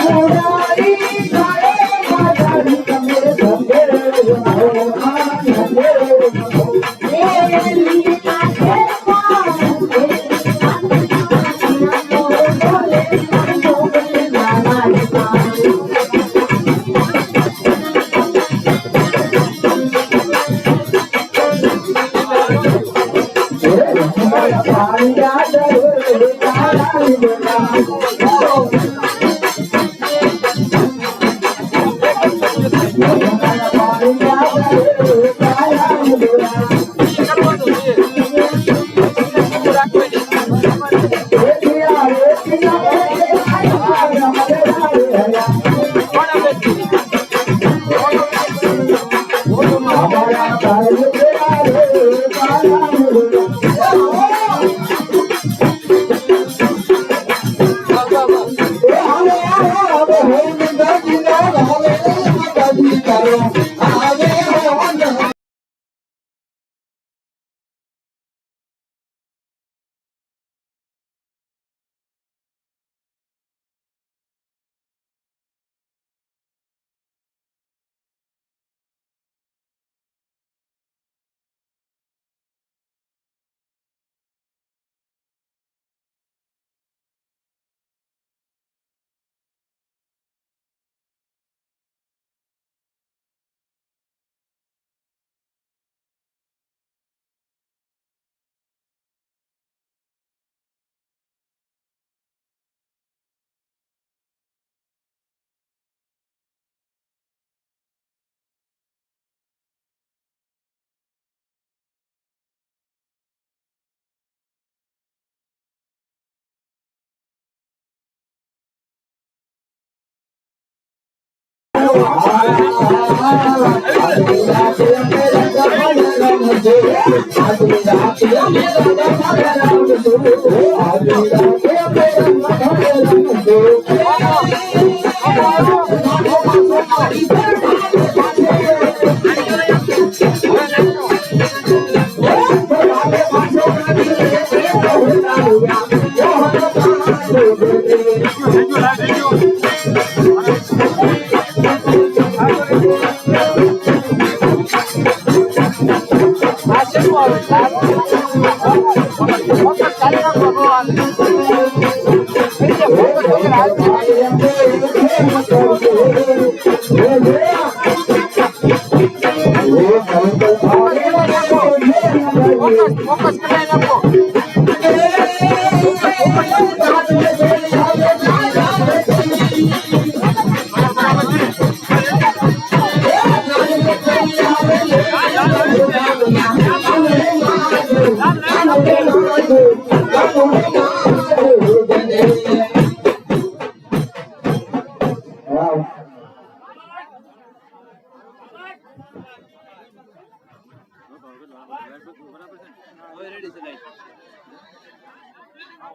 Oh, focus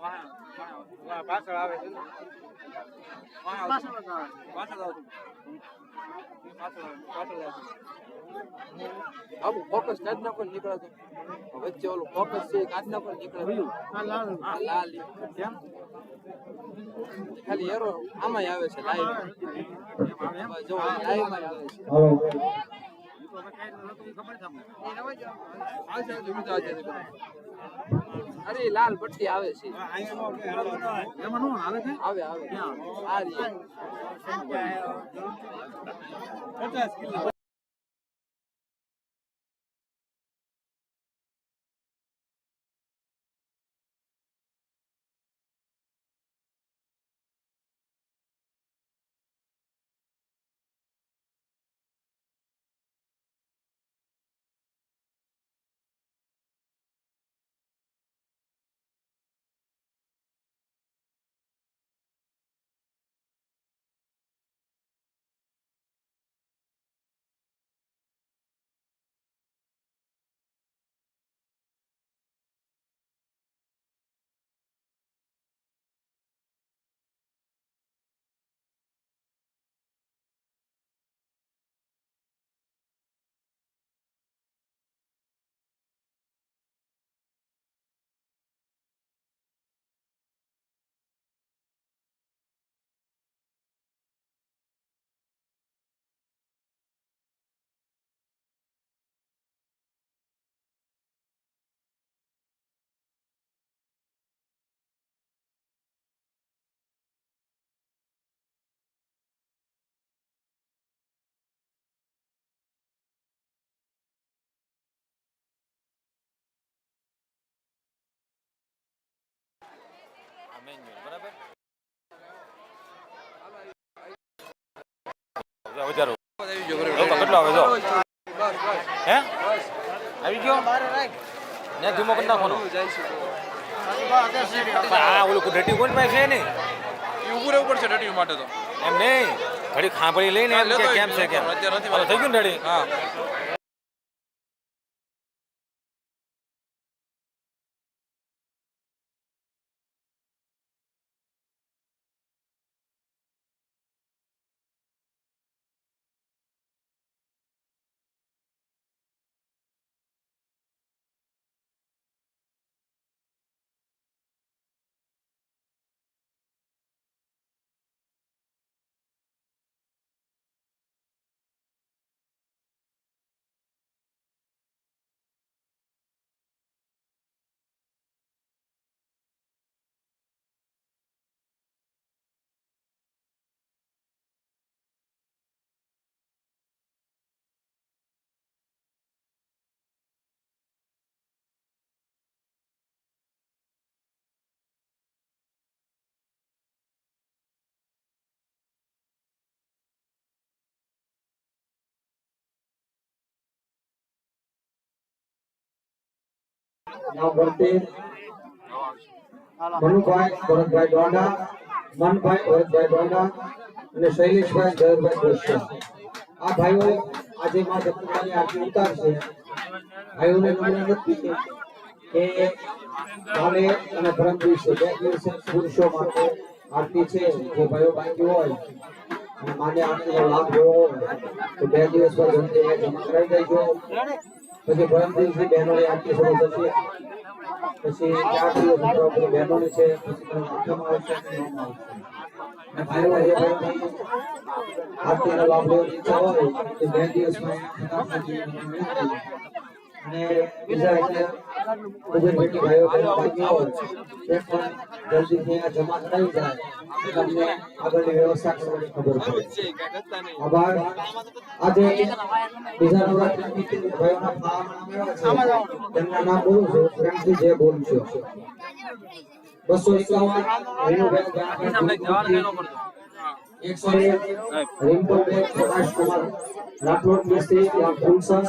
પાછળ આવે છે પાછળ આબુ ફોકસ કાઢ નાખો ને નીકળે છે. વચ્ચે ઓલું ફોકસ છે કાચના ને નીકળે લાલ. કેમ? ખાલી એરો આમાંય આવે છે લાઈવ જો લાઈવ આવે છે. અરે લાલ પટ્ટી આવે છે. આવે આવે આ. મેન્યુઅલ બરાબર? વધારો. કેટલો આવે જો? હે? આવી ગયો? ને ધીમો કરી નાખવાનો. જાય છે ઓલું રેટી કોણ પાસે છે નહીં? ઊભું રહેવું પડશે ડટીવ માટે તો. એમ નહીં. ઘડી ખાંભળી લઈને એમ કે કેમ છે કેમ? થઈ ગયું રેડી હા. મનુભાઈ ભરતભાઈ અને શૈલેષભાઈ જયભાઈ બે દિવસે પુરુષો માટે આરતી છે. જે ભાઈઓ બાકી હોય અને માન્ય આરતીનો લાભ લેવો તો બે દિવસ પર જમા કરાવી દેજો. પછી પરમ દિવસે બહેનોની આરતી શરૂ થશે. પછી ચાર દિવસ બહેનોની છે, પછી આરતીનો લાભ લેવાની ઈચ્છા હોય તો બે દિવસમાં બોલું છું પ્રેમથી જે બોલું છું. બસો એકાવન રેણુબેન ફૂલસર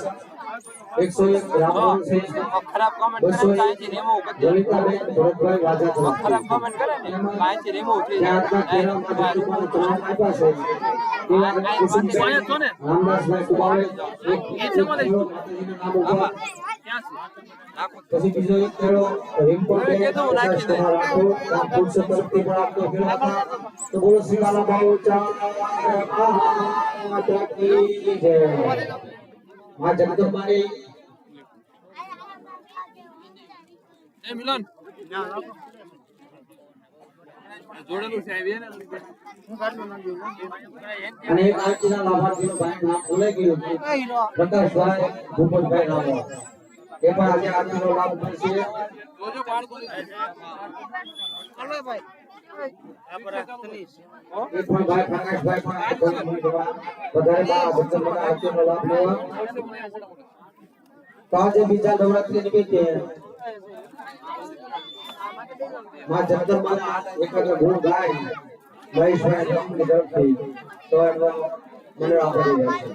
એકસો એક સિંહ ખરાબ કમેન્ટ કરે એક રેમો. લલિતાબેન ભરતભાઈ વાજા ખરાબ કમેન્ટ કરે ને તમામ આપ્યા છે રામદાસભાઈ કુબાવે. પછી બીજો એક ખેડો પણ આપનો હતા તો બોલો જગદંબાની એ મિલન જોડેલું છે આવી ને અને એક આરતીના લાભાર્થીનું ભાઈ નામ ભૂલાઈ ગયું છે પ્રકાશભાઈ ભૂપતભાઈ રામા એ પણ આજે આરતીનો લાભ મળશે જોજો બાળકો એ પણ ભાઈ પ્રકાશભાઈ પણ આ કોઈ નહીં જવા. વધારે માં આ ભક્તોના આરતીનો લાભ લેવા. તો આજે બીજા નવરાત્રી નિમિત્તે માં જગદંબાના એકાગ્ર ગુણ ગાય મહેશભાઈ જન્મની તરફથી તો એમનો મને આભારી રહેશે